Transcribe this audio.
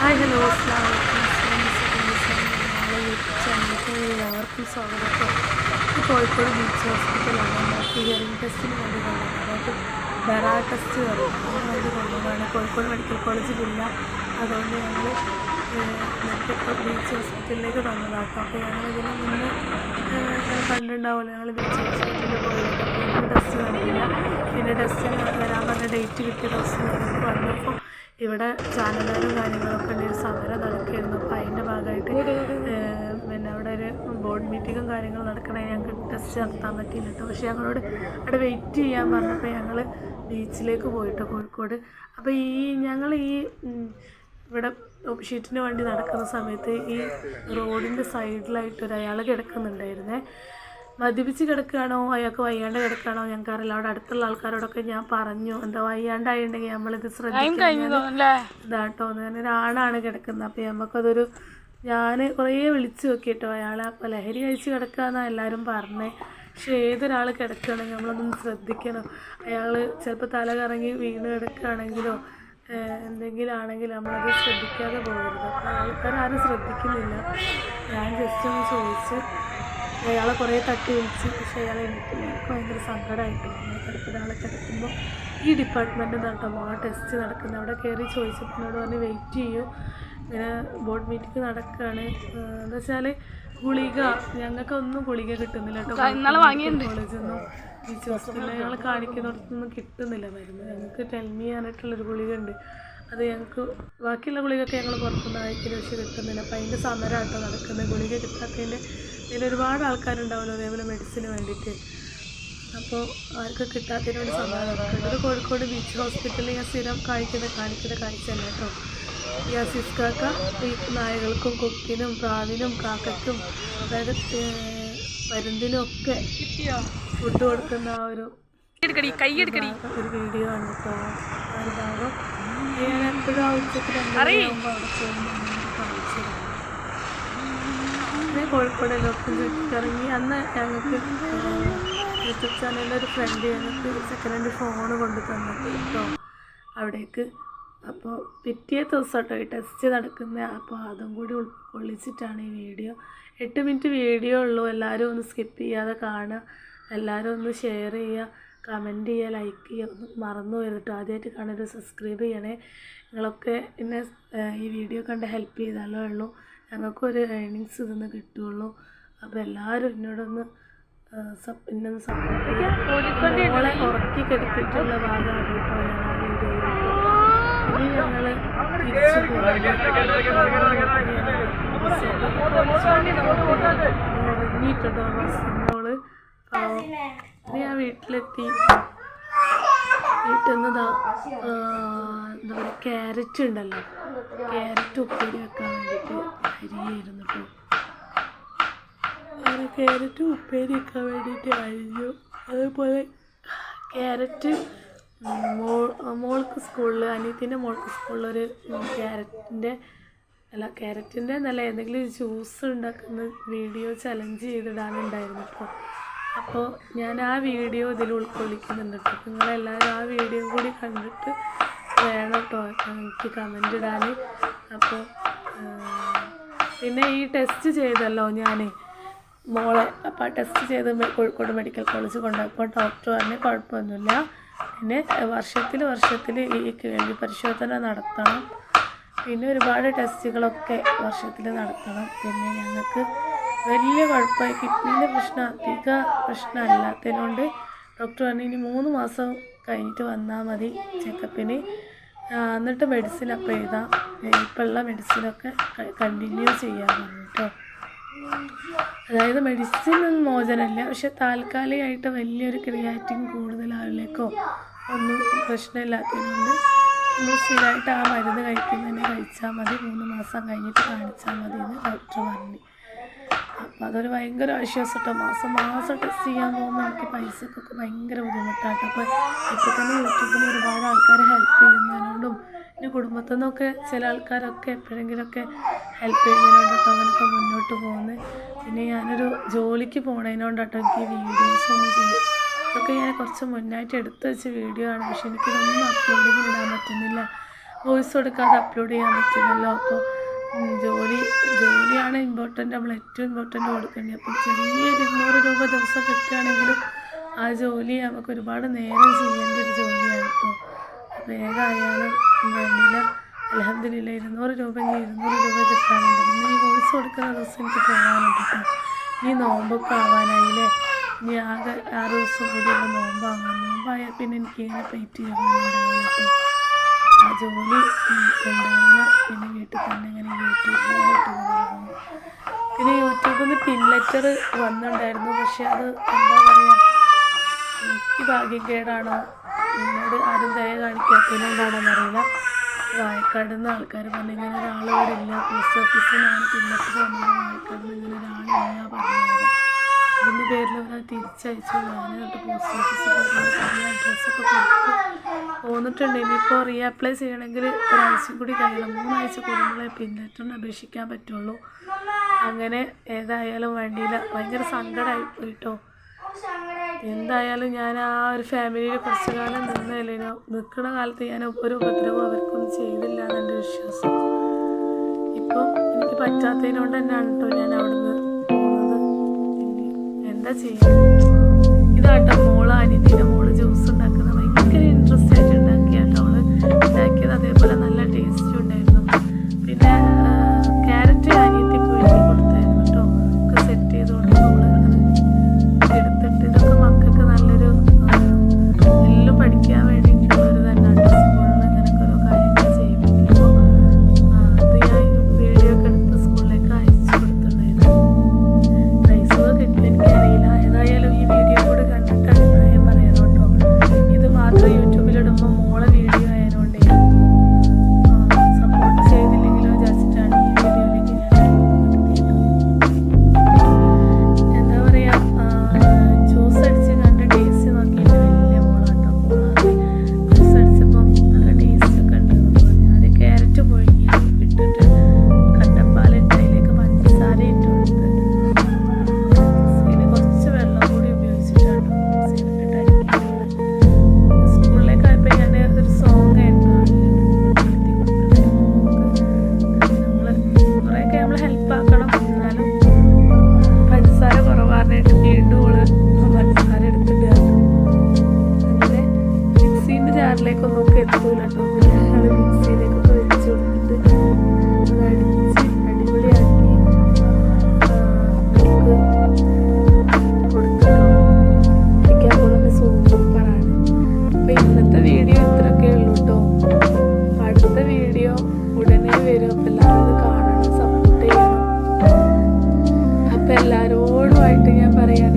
Hi hello എല്ലാവർക്കും സ്വാഗതം. Kozhikode beach ഹോസ്പിറ്റലാണ്. ഹിയറിംഗ് ടെസ്റ്റിന് വേണ്ടി കൊണ്ടുവന്നത്. അതായത് ബെറ ടെസ്റ്റ് പറയും അതിന് വേണ്ടി കൊണ്ടുവന്നതാണ്. കോഴിക്കോട് മെഡിക്കൽ കോളേജിലില്ല അതുകൊണ്ട് ഞങ്ങൾ മെഡിക്കൽ ബീച്ച് ഹോസ്പിറ്റലിലേക്ക് തന്നതാണ് അപ്പോൾ ഞങ്ങൾ ഇതിന് മുന്നേ കണ്ടിട്ടുണ്ടാവുമല്ലോ. ഞങ്ങൾ ബീച്ച് ഹോസ്പിറ്റലിൽ അപ്പോൾ ടെസ്റ്റ് നടന്നില്ല പിന്നെ ടെസ്റ്റിന് വരാൻ പറഞ്ഞ ഡേറ്റ് കിട്ടിയ ടെസ്റ്റ് വന്നപ്പോൾ ഇവിടെ ചാനലുകളും കാര്യങ്ങളൊക്കെ ഒരു സമരം നടക്കുകയായിരുന്നു. അപ്പോൾ അതിന്റെ ഭാഗമായിട്ട് പിന്നെ അവിടെ ഒരു ബോർഡ് മീറ്റിങ്ങും കാര്യങ്ങളും നടക്കണേ. ഞങ്ങൾക്ക് ടെസ്റ്റ് നടത്താൻ പറ്റിയില്ല കേട്ടോ പക്ഷേ ഞങ്ങളോട് അവിടെ വെയിറ്റ് ചെയ്യാൻ പറഞ്ഞപ്പോൾ ഞങ്ങൾ ബീച്ചിലേക്ക് പോയിട്ട് കോഴിക്കോട്. അപ്പോൾ ഈ ഞങ്ങൾ ഈ ഇവിടെ ഷീറ്റിന് വേണ്ടി നടക്കുന്ന സമയത്ത് ഈ റോഡിന്റെ സൈഡിലായിട്ട് ഒരു അയാൾ കിടക്കുന്നുണ്ടായിരുന്നേ. മദ്യപിച്ച് കിടക്കുകയാണോ? അയാൾക്ക് വയ്യാണ്ട് കിടക്കുകയാണോ? ഞങ്ങൾക്ക് അറിയില്ല അവിടെ അടുത്തുള്ള ആൾക്കാരോടൊക്കെ ഞാൻ പറഞ്ഞു. എന്താ വയ്യാണ്ടായിട്ടുണ്ടെങ്കിൽ നമ്മളിത് ശ്രദ്ധിക്കണം. ഇതാട്ടോ. അങ്ങനെ ഒരാളാണ് കിടക്കുന്നത്. അപ്പോൾ നമുക്കതൊരു ഞാൻ കുറേ വിളിച്ചു നോക്കിയിട്ടോ. അയാളെ അപ്പോൾ ലഹരി കഴിച്ച് കിടക്കുകയെന്നാണ് എല്ലാവരും പറഞ്ഞേ. പക്ഷെ ഏതൊരാൾ കിടക്കുകയാണെങ്കിൽ നമ്മളൊന്നും ശ്രദ്ധിക്കണം. അയാൾ ചിലപ്പോൾ തല കറങ്ങി വീണ് കിടക്കുകയാണെങ്കിലോ എന്തെങ്കിലും ആണെങ്കിൽ നമ്മളത് ശ്രദ്ധിക്കാതെ പോകരുത്. അപ്പോൾ ആൾക്കാരും ശ്രദ്ധിക്കുന്നില്ല. ഞാൻ ജസ്റ്റ് ഒന്ന് ചോദിച്ച് അയാളെ കുറേ തട്ടി വിളിച്ച് പക്ഷേ അയാളെ എണീറ്റില്ല എനിക്ക് ഭയങ്കര സങ്കടമായിട്ട് അങ്ങനെ കിടക്കുന്ന ആളെ കിടക്കുമ്പോൾ ഈ ഡിപ്പാർട്ട്മെന്റിൽ നടക്കുമ്പോൾ ആ ടെസ്റ്റ് നടക്കുന്നത് അവിടെ കയറി ചോദിച്ചപ്പോൾ പറഞ്ഞ് വെയിറ്റ് ചെയ്യൂ. ഇങ്ങനെ ബോർഡ് മീറ്റിംഗ് നടക്കുകയാണ് എന്താ വെച്ചാൽ ഗുളിക ഞങ്ങൾക്കൊന്നും ഗുളിക കിട്ടുന്നില്ല കേട്ടോ. കോളേജൊന്നും ബീച്ച് ഹോസ്പിറ്റലിൽ ഞങ്ങൾ കാണിക്കുന്നിടത്തൊന്നും കിട്ടുന്നില്ല മരുന്ന്. ഞങ്ങൾക്ക് ടെൽമി ചെയ്യാനായിട്ടുള്ളൊരു ഗുളിക ഉണ്ട് അത് ഞങ്ങൾക്ക് ബാക്കിയുള്ള ഗുളികയൊക്കെ ഞങ്ങൾ പുറത്തുനിന്ന് ആയിരിക്കും പക്ഷേ കിട്ടുന്നില്ല. അപ്പം അതിന്റെ സമരമാട്ടോ നടക്കുന്നത് ഗുളിക കിട്ടാത്തതിന്റെ ഇതിൽ ഒരുപാട് ആൾക്കാരുണ്ടാവുമല്ലോ അതേപോലെ മെഡിസിന് വേണ്ടിയിട്ട് അപ്പോൾ ആർക്ക് കിട്ടാത്തതിന് വേണ്ടി സമരം നടക്കുന്നത് കോഴിക്കോട് ബീച്ച് ഹോസ്പിറ്റലിൽ ഞാൻ സ്ഥിരം കാണിക്കുന്ന കാണിക്കുന്ന കാഴ്ച തന്നെ കേട്ടോ. ഈ അസീസ് കാക്ക ഈ നായകൾക്കും കൊക്കിനും പ്രാവിനും കാക്കയ്ക്കും അതായത് പരുന്തിനും ഒക്കെ ഫുഡ് കൊടുക്കുന്ന ആ ഒരു ഒരു വീഡിയോ ആണ് കേട്ടോ ആ ഒരു ഭാഗം. ഞാൻ എപ്പോഴും ആ ഉച്ചയ്ക്ക് രണ്ട് മണിയാകുമ്പോൾ അവിടെ പോകുമ്പോൾ കോഴിക്കോട് എല്ലാവർക്കും ചുറ്റിക്കറങ്ങി അന്ന് ഞങ്ങൾക്ക് യൂട്യൂബ് ചാനലിലെ ഒരു ഫ്രണ്ട് ഞങ്ങൾക്ക് സെക്കൻഡ് ഹാൻഡ് ഫോൺ കൊണ്ട് തന്നിട്ട് കേട്ടോ അവിടേക്ക്. അപ്പോൾ പിറ്റേ ദിവസം കേട്ടോ ഈ ടെസ്റ്റ് നടക്കുന്ന. അപ്പോൾ അതും കൂടി ഉൾക്കൊള്ളിച്ചിട്ടാണ് ഈ വീഡിയോ. എട്ട് മിനിറ്റ് വീഡിയോ ഉള്ളൂ. എല്ലാവരും ഒന്ന് സ്കിപ്പ് ചെയ്യാതെ കാണുക. എല്ലാവരും ഒന്ന് ഷെയർ ചെയ്യുക. കമന്റ് ചെയ്യുക ലൈക്ക് ചെയ്യുക ഒന്നും മറന്നു പോയിട്ട് ആദ്യമായിട്ട് കാണരുത് സബ്സ്ക്രൈബ് ചെയ്യണേ. നിങ്ങളൊക്കെ എന്നെ ഈ വീഡിയോ കണ്ട് ഹെൽപ്പ് ചെയ്താലേ ഉള്ളൂ. ഞങ്ങൾക്കൊരു ഏണിങ്സ് ഇതൊന്ന് കിട്ടുകയുള്ളൂ അപ്പോൾ എല്ലാവരും എന്നോടൊന്ന് ഏഹ്, സപ് എന്നൊന്ന് സപ്പോർട്ട് ചെയ്യുക മോളെ ഉറക്കി കെടുത്തിട്ടുള്ള ഭാഗമാണ് കേട്ടോ ഞാൻ ആ വീഡിയോയിൽ ഇനി ഞങ്ങൾ തിരിച്ചു ഇറങ്ങിയിട്ടുണ്ടോ ബസ്സിനോൾ പാവം ഇനി ഞാൻ വീട്ടിലെത്തി. വീട്ടിൽ നിന്ന് എന്താ പറയുക ക്യാരറ്റ് ഉണ്ടല്ലോ. ക്യാരറ്റ് ഉപ്പേരി വെക്കാൻ വേണ്ടിയിട്ട് അരിയായിരുന്നു കേട്ടോ ക്യാരറ്റ് ഉപ്പേരി വെക്കാൻ വേണ്ടിയിട്ട് അരിഞ്ഞു. അതേപോലെ ക്യാരറ്റ് മോൾ മോൾക്ക് സ്കൂളിൽ അനിയത്തിന്റെ മോൾക്ക് സ്കൂളിലൊരു ക്യാരറ്റിന്റെ അല്ല ക്യാരറ്റിന്റെ എന്നല്ല ഏതെങ്കിലും ഒരു ജ്യൂസ് ഉണ്ടാക്കുന്ന വീഡിയോ ചലഞ്ച് ചെയ്തിടാനുണ്ടായിരുന്നു അപ്പോൾ അപ്പോൾ ഞാൻ ആ വീഡിയോ ഇതിൽ ഉൾക്കൊള്ളിക്കുന്നുണ്ട് കേട്ടോ. നിങ്ങളെല്ലാവരും ആ വീഡിയോ കൂടി കണ്ടിട്ട് വേണം കേട്ടോ. എനിക്ക് കമന്റ് ഇടാൻ. അപ്പോൾ പിന്നെ ഈ ടെസ്റ്റ് ചെയ്തല്ലോ ഞാൻ മോളെ അപ്പോൾ ആ ടെസ്റ്റ് ചെയ്ത് കോഴിക്കോട് മെഡിക്കൽ കോളേജ് കൊണ്ടുപോയപ്പോൾ ഡോക്ടർ പറഞ്ഞ് കുഴപ്പമൊന്നുമില്ല. പിന്നെ വർഷത്തിൽ വർഷത്തിൽ ഈ കേൾവി പരിശോധന നടത്തണം. പിന്നെ ഒരുപാട് ടെസ്റ്റുകളൊക്കെ വർഷത്തിൽ നടത്തണം. പിന്നെ ഞങ്ങൾക്ക് വലിയ കുഴപ്പമായി. കിഡ്നീന്റെ പ്രശ്നം അധിക പ്രശ്നമല്ലാത്തതിനോണ്ട് ഡോക്ടർ പറഞ്ഞു ഇനി മൂന്ന് മാസം കഴിഞ്ഞിട്ട് വന്നാൽ മതി ചെക്കപ്പിന്. എന്നിട്ട് മെഡിസിൻ അപ്പോൾ എഴുതാം. ഇപ്പോൾ ഉള്ള മെഡിസിനൊക്കെ കണ്ടിന്യൂ ചെയ്യാൻ പറഞ്ഞു കേട്ടോ അതായത് മെഡിസിൻ ഒന്നും മോചനമല്ല. പക്ഷെ താൽക്കാലികമായിട്ട് വലിയൊരു ക്രിയാറ്റിൻ കൂടുതലാവിലേക്കോ ഒന്നും പ്രശ്നമില്ലാത്തതുകൊണ്ട് നമ്മൾ സ്ഥിരമായിട്ട് ആ മരുന്ന് കഴിക്കുന്നതന്നെ കഴിച്ചാൽ മതി. മൂന്ന് മാസം കഴിഞ്ഞിട്ട് കാണിച്ചാൽ മതി എന്ന് ഡോക്ടർ പറഞ്ഞു. അപ്പോൾ അതൊരു ഭയങ്കര ആശ്വാസം കേട്ടോ മാസം മാസം ടെസ്റ്റ് ചെയ്യാൻ പോകുമ്പോൾ എനിക്ക് പൈസക്കൊക്കെ ഭയങ്കര ബുദ്ധിമുട്ടാണ് അപ്പോൾ ഇപ്പോൾ തന്നെ യൂട്യൂബിൽ ഒരുപാട് ആൾക്കാർ ഹെൽപ്പ് ചെയ്യുന്നതിനോടും എന്റെ കുടുംബത്തിൽ നിന്നൊക്കെ ചില ആൾക്കാരൊക്കെ എപ്പോഴെങ്കിലുമൊക്കെ ഹെൽപ്പ് ചെയ്യുന്നതിനോട് കേട്ടോ അങ്ങനെയൊക്കെ മുന്നോട്ട് പോകുന്നത്. പിന്നെ ഞാനൊരു ജോലിക്ക് പോണതിനോണ്ട് കേട്ടോ എനിക്ക് വീഡിയോസ് ഒന്നും ചെയ്യും ഇതൊക്കെ ഞാൻ കുറച്ച് മുന്നായിട്ട് എടുത്തു വെച്ച വീഡിയോ ആണ്. പക്ഷെ എനിക്കിതൊന്നും അപ്ലോഡിങ്ങിൽ ഇടാൻ പറ്റുന്നില്ല. വോയിസ് കൊടുക്കാതെ അപ്ലോഡ് ചെയ്യാൻ പറ്റുന്നില്ല. അപ്പോൾ ജോലി ജോലിയാണ് ഇമ്പോർട്ടന്റ് നമ്മൾ ഏറ്റവും ഇമ്പോർട്ടന്റ് കൊടുക്കേണ്ടത്. അപ്പോൾ ചെറിയൊരു ഇരുന്നൂറ് രൂപ ദിവസം കിട്ടുകയാണെങ്കിലും ആ ജോലി നമുക്ക് ഒരുപാട് നേരം ചെയ്യേണ്ട ഒരു ജോലിയാണ് കേട്ടോ. അപ്പോൾ ഏതായാലും വേണ്ടില്ല അലഹദില്ല ഇരുന്നൂറ് രൂപ ഇനി ഇരുന്നൂറ് രൂപ കിട്ടാനുണ്ട്. ഇന്ന് ഈ വോയിസ് കൊടുക്കുന്ന ദിവസം എനിക്ക് പോകാനുണ്ട് കേട്ടോ. ഈ നോമ്പൊക്കെ ആവാനായില്ലേ ഇനി ആകെ ആറ് ദിവസം കൂടിയുള്ള നോമ്പാവാൻ നോമ്പായാൽ പിന്നെ എനിക്ക് ഇങ്ങനെ പ്ലേറ്റ് ചെയ്യാനുണ്ടാവില്ല കേട്ടോ. ആ ജോലി ഉണ്ടാവില്ല. പിന്നെ വീട്ടിൽ തന്നെ ഇങ്ങനെ യൂട്യൂബിലായിട്ട് ഇങ്ങനെ പിന്നെ യൂട്യൂബിൽ നിന്ന് പിൻ ലെറ്റർ വന്നിട്ടുണ്ടായിരുന്നു. പക്ഷെ അത് എന്താ പറയുക എനിക്ക് ഭാഗ്യക്കേടാണോ എന്നോട് ആരും ദയ കാണിക്കാത്തതിനോടാണോ എന്നറിയില്ല വായക്കാട് നിന്ന് ആൾക്കാർ പറഞ്ഞു ഇങ്ങനെ ഒരാൾ പോസ്റ്റ് ഓഫീസിൽ നിന്നാണ് പിൻലെറ്റർ വന്നത് വായക്കാട് നിന്ന് ഇങ്ങനെ ഒരാളില്ല പറഞ്ഞത് അതിന്റെ പേരിൽ അവർ തിരിച്ചയച്ചു. ഞാൻ എന്നിട്ട് പോസ്റ്റ് ഓഫീസിൽ പോയി. അഡ്രസ്സൊക്കെ കൊടുത്ത്. പോന്നിട്ടുണ്ട്. ഇനിയിപ്പോൾ റീ അപ്ലൈ ചെയ്യണമെങ്കിൽ ഒരാഴ്ച കൂടി കഴിയണം. മൂന്നാഴ്ച കൂടുമ്പോഴേ പിന്നിട്ടൊന്ന് അപേക്ഷിക്കാൻ പറ്റുള്ളൂ. അങ്ങനെ ഏതായാലും വേണ്ടിയില്ല ഭയങ്കര സങ്കടമായി പോയിട്ടോ. എന്തായാലും ഞാൻ ആ ഒരു ഫാമിലിയിൽ കുറച്ച് കാലം നിന്നല്ലേനോ നിൽക്കുന്ന കാലത്ത് ഞാൻ ഒരു ഉപദ്രവം അവർക്കൊന്നും ചെയ്തില്ല എന്നെന്റെ വിശ്വാസം. ഇപ്പം എനിക്ക് പറ്റാത്തതിനോണ്ട് തന്നെയാണ് കേട്ടോ ഞാൻ അവിടുന്ന് എന്താ ചെയ്യുക ഇതാട്ടോ മോൾ അനിയത്തിന്റെ മോൾ ജ്യൂസ് ഉണ്ടാക്കുന്നത് എല്ലാവരും ഇത് ഞാൻ പറയാണ്